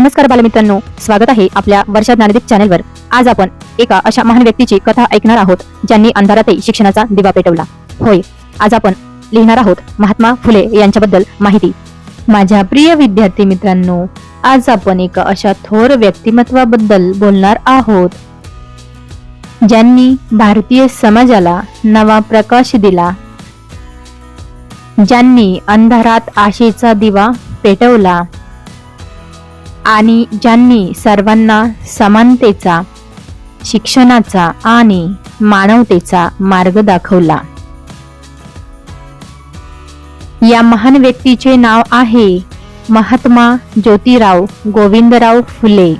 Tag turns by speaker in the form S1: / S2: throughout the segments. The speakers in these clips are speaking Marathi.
S1: नमस्कार बालमित्रांनो स्वागत आहे आपल्या वर्षा ज्ञानदीप चॅनलवर. आज आपण एका अशा महान व्यक्तीची कथा ऐकणार आहोत ज्यांनी अंधारातही शिक्षणाचा दिवा पेटवला. होय आज आपण लिहिणार आहोत महात्मा फुले यांच्याबद्दल माहिती. माझ्या प्रिय विद्यार्थी मित्रांनो आज आपण एका अशा थोर व्यक्तिमत्वाबद्दल बोलणार आहोत. ज्यांनी भारतीय समाजाला नवा प्रकाश दिला. ज्यांनी अंधारात आशेचा दिवा पेटवला. आणि ज्यांनी सर्वांना समानतेचा शिक्षणाचा आणि मानवतेचा मार्ग दाखवला. या महान व्यक्तीचे नाव आहे महात्मा ज्योतिराव गोविंदराव फुले.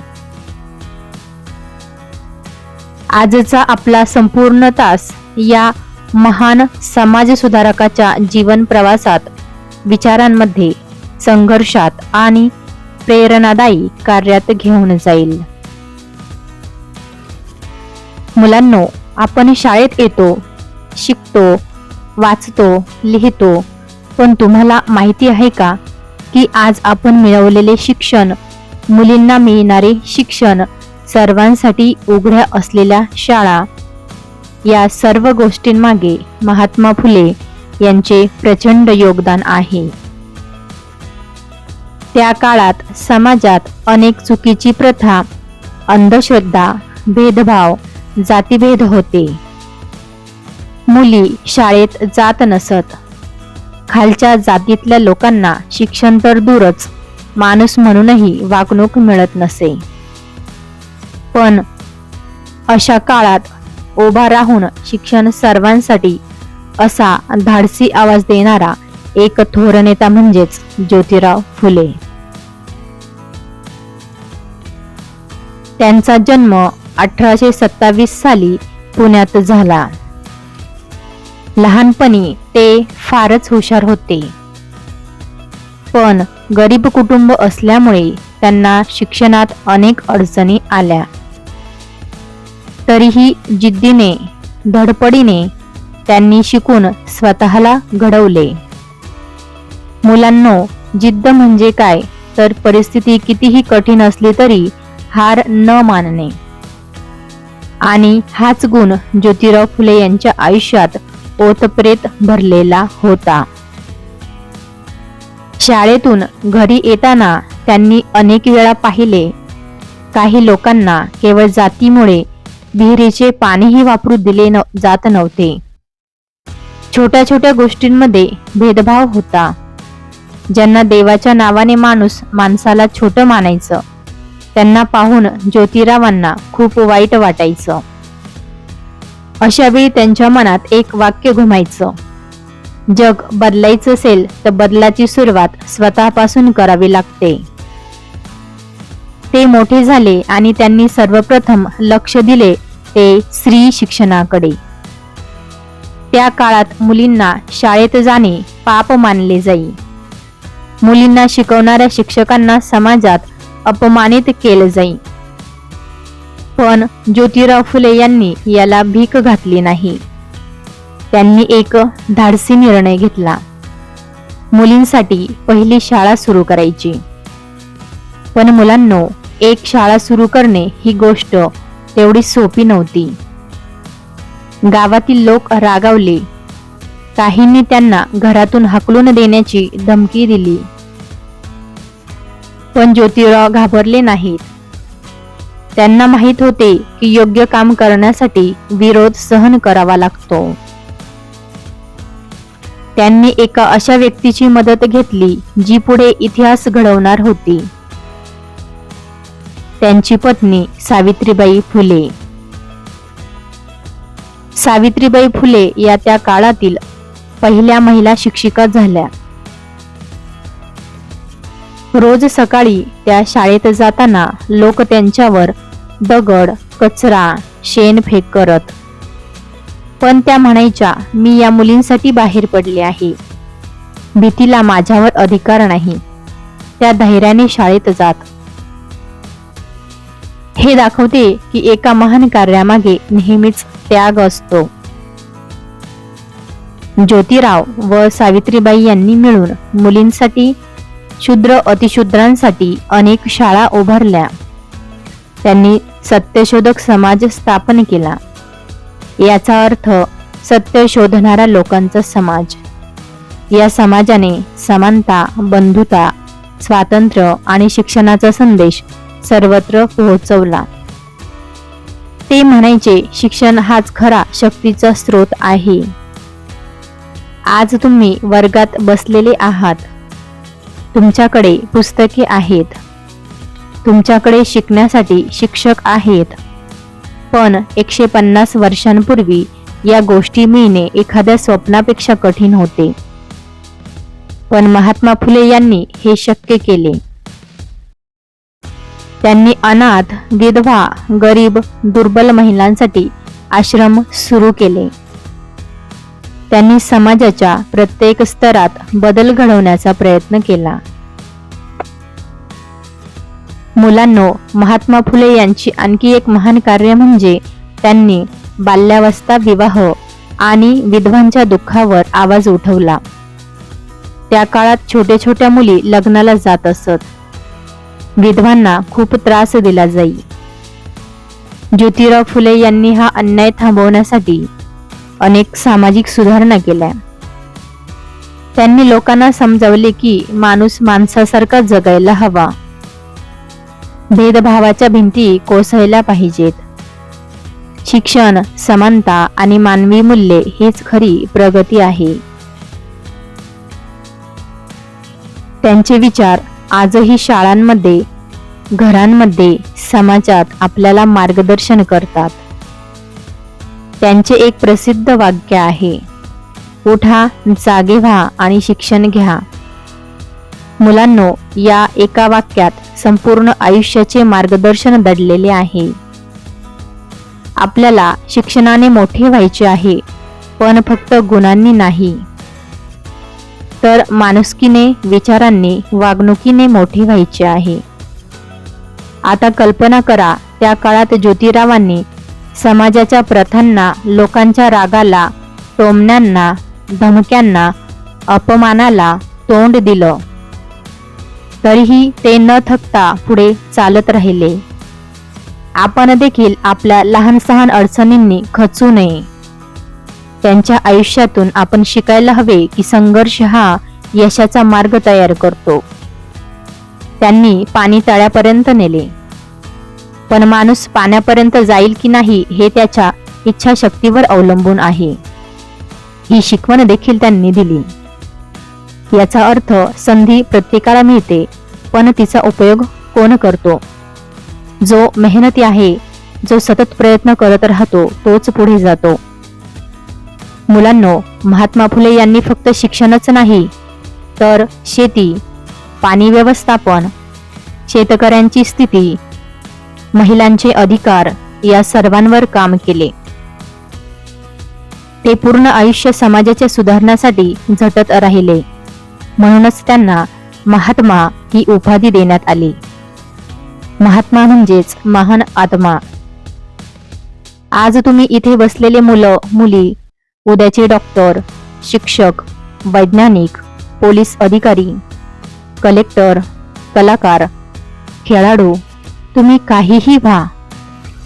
S1: आजचा आपला संपूर्ण तास या महान समाजसुधारकाच्या जीवन प्रवासात विचारांमध्ये संघर्षात आणि प्रेरणादायी कार्यात घेऊन जाईल. मुलांनो आपण शाळेत येतो शिकतो वाचतो लिहितो पण तुम्हाला माहिती आहे का की आज आपण मिळवलेले शिक्षण मुलींना मिळणारे शिक्षण सर्वांसाठी उघड्या असलेल्या शाळा या सर्व गोष्टींमागे महात्मा फुले यांचे प्रचंड योगदान आहे. त्या काळात समाजात अनेक चुकीची प्रथा अंधश्रद्धा भेदभाव जातीभेद होते. मुली शाळेत जात नसत. खालच्या जातीतल्या लोकांना शिक्षण तर दूरच माणूस म्हणूनही वागणूक मिळत नसे. पण अशा काळात उभा राहून शिक्षण सर्वांसाठी असा धाडसी आवाज देणारा एक थोर नेता म्हणजेच ज्योतिराव फुले. त्यांचा जन्म अठराशे सत्तावीस साली पुण्यात झाला. लहानपणी ते फारच हुशार होते. पण गरीब कुटुंब असल्यामुळे त्यांना शिक्षणात अनेक अडचणी आल्या. तरीही जिद्दीने धडपडीने त्यांनी शिकून स्वतःला घडवले. मुलांनो जिद्द म्हणजे काय? तर परिस्थिती कितीही कठीण असली तरी हार न मानणे. आणि हाच गुण ज्योतिराव फुले यांच्या आयुष्यात ओतप्रेत भरलेला होता. शाळेतून घरी येताना त्यांनी अनेक वेळा पाहिले. काही लोकांना केवळ जातीमुळे विहिरीचे पाणीही वापरू दिले न जात नव्हते. छोट्या छोट्या गोष्टींमध्ये भेदभाव होता. ज्यांना देवाच्या नावाने माणूस माणसाला छोटं मानायचं त्यांना पाहून ज्योतिरावांना खूप वाईट वाटायचं. अशावेळी त्यांच्या मनात एक वाक्य घुमायचं जग बदलायचं असेल तर बदलाची सुरुवात स्वतःपासून करावी लागते. ते मोठे झाले आणि त्यांनी सर्वप्रथम लक्ष दिले ते स्त्री शिक्षणाकडे. त्या काळात मुलींना शाळेत जाणे पाप मानले जाई. मुलींना शिकवणाऱ्या शिक्षकांना समाजात अपमानित केले जाई. पण ज्योतिराव फुले यांनी याला भीक घातली नाही. त्यांनी एक धाडसी निर्णय घेतला. मुलींसाठी पहिली शाळा सुरू करायची. पण मुलांनो एक शाळा सुरू करणे ही गोष्ट तेवढी सोपी नव्हती. गावातील लोक रागावले. काहींनी त्यांना घरातून हकलून देण्याची धमकी दिली. पण ज्योतिराव घाबरले नाहीत. त्यांना माहीत होते की योग्य काम करण्यासाठी विरोध सहन करावा लागतो. त्यांनी एका अशा व्यक्तीची मदत घेतली जी पुढे इतिहास घडवणार होती. त्यांची पत्नी सावित्रीबाई फुले. सावित्रीबाई फुले या त्या काळातील पहिल्या महिला शिक्षिका झाल्या. रोज सकाळी त्या शाळेत जाताना लोक त्यांच्यावर दगड कचरा शेण फेक करत. पण त्या म्हणायच्या मी या मुलींसाठी बाहेर पडले आहे. भीतीला माझ्यावर अधिकार नाही. त्या धैर्याने शाळेत जात. हे दाखवते की एका महान कार्यामागे नेहमीच त्याग असतो. ज्योतिराव व सावित्रीबाई यांनी मिळून मुलींसाठी शूद्र अतिशूद्रांसाठी अनेक शाळा उभारल्या. त्यांनी सत्यशोधक समाज स्थापन केला. याचा अर्थ सत्य शोधणारा लोकांचा समाज. या समाजाने समानता बंधुता स्वातंत्र्य आणि शिक्षणाचा संदेश सर्वत्र पोहोचवला. ते म्हणायचे शिक्षण हाच खरा शक्तीचा स्रोत आहे. आज तुम्ही वर्गात बसलेले आहात. तुमच्याकडे पुस्तके आहेत. तुमच्याकडे शिकण्यासाठी शिक्षक आहेत. पण एकशे पन्नास वर्षांपूर्वी या गोष्टी मिळणे एखाद्या स्वप्नापेक्षा कठीण होते. पण महात्मा फुले यांनी हे शक्य केले. त्यांनी अनाथ विधवा गरीब दुर्बल महिलांसाठी आश्रम सुरू केले. त्यांनी समाजाच्या प्रत्येक स्तरात बदल घडवण्याचा प्रयत्न केला. मुलांनो महात्मा फुले यांची आणखी एक महान कार्य म्हणजे त्यांनी बाल्यावस्था विवाह आणि विधवांच्या दुःखावर आवाज उठवला. त्या काळात छोट्या छोट्या मुली लग्नाला जात असत. विधवांना खूप त्रास दिला जाई. ज्योतिराव फुले यांनी हा अन्याय थांबवण्यासाठी अनेक सामाजिक सुधारणा केल्या. त्यांनी लोकांना समजावले की माणूस माणसासारखा जगायला हवा. भेदभावाच्या भिंती कोसळल्या पाहिजेत. शिक्षण समानता आणि मानवी मूल्ये हीच खरी प्रगती आहे. त्यांचे विचार आजही शाळांमध्ये घरांमध्ये समाजात आपल्याला मार्गदर्शन करतात. त्यांचे एक प्रसिद्ध वाक्य आहे. उठा जागे व्हा आणि शिक्षण घ्या. मुलांनो या एका वाक्यात संपूर्ण आयुष्याचे मार्गदर्शन दडलेले आहे. आपल्याला शिक्षणाने मोठे व्हायचे आहे पण फक्त गुणांनी नाही. तर माणुसकीने विचारांनी वागणुकीने मोठे व्हायचे आहे. आता कल्पना करा त्या काळात ज्योतिरावांनी समाजाच्या प्रथांना लोकांच्या रागाला टोमण्यांना धमक्यांना अपमानाला तोंड दिलं. तरीही ते न थकता पुढे चालत राहिले. आपण देखील आपल्या लहान सहान अडचणींनी खचू नये. त्यांच्या आयुष्यातून आपण शिकायला हवे की संघर्ष हा यशाचा मार्ग तयार करतो. त्यांनी पाणी तळ्यापर्यंत नेले. पण माणूस पाण्यापर्यंत जाईल की नाही हे त्याच्या इच्छाशक्तीवर अवलंबून आहे. ही शिकवण देखील त्यांनी दिली. याचा अर्थ संधी प्रत्येकाला मिळते पण तिचा उपयोग कोण करतो? जो मेहनती आहे जो सतत प्रयत्न करत राहतो तोच पुढे जातो. मुलांनो महात्मा फुले यांनी फक्त शिक्षणच नाही तर शेती पाणी व्यवस्थापन शेतकऱ्यांची स्थिती महिलांचे अधिकार या सर्वांवर काम केले. ते पूर्ण आयुष्य समाजाच्या सुधारण्यासाठी झटत राहिले. म्हणूनच त्यांना महात्मा ही उपाधी देण्यात आली. महात्मा म्हणजेच महान आत्मा. आज तुम्ही इथे बसलेले मुलं मुली उद्याचे डॉक्टर शिक्षक वैज्ञानिक पोलीस अधिकारी कलेक्टर कलाकार खेळाडू तुम्ही काहीही व्हा.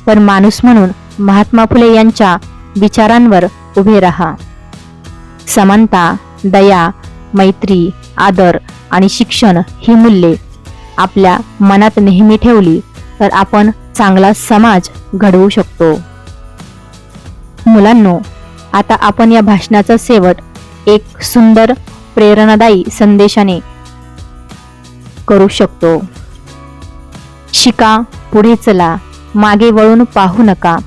S1: पण माणूस म्हणून महात्मा फुले यांच्या विचारांवर उभे राहा. समानता दया मैत्री आदर आणि शिक्षण ही मूल्ये आपल्या मनात नेहमी ठेवली तर आपण चांगला समाज घडवू शकतो. मुलांनो आता आपण या भाषणाचा शेवट एक सुंदर प्रेरणादायी संदेशाने करू शकतो. शिका पुढे चला मागे वळून पाहू नका.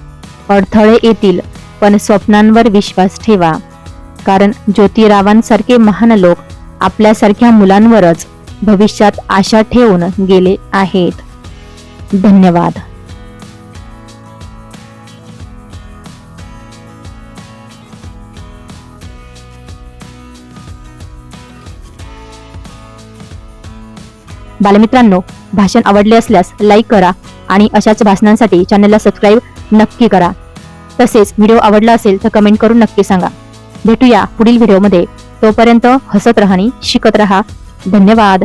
S1: अडथळे येतील पण स्वप्नांवर विश्वास ठेवा. कारण ज्योतिरावांसारखे महान लोक आपल्यासारख्या मुलांवरच भविष्यात आशा ठेवून गेले आहेत. धन्यवाद. बालमित्रांनो भाषण आवडले असल्यास लाईक करा आणि अशाच भाषणांसाठी चॅनलला सबस्क्राईब नक्की करा. तसेच व्हिडिओ आवडला असेल तर कमेंट करून नक्की सांगा. भेटूया पुढील व्हिडिओमध्ये तोपर्यंत हसत रहा आणि शिकत रहा. धन्यवाद.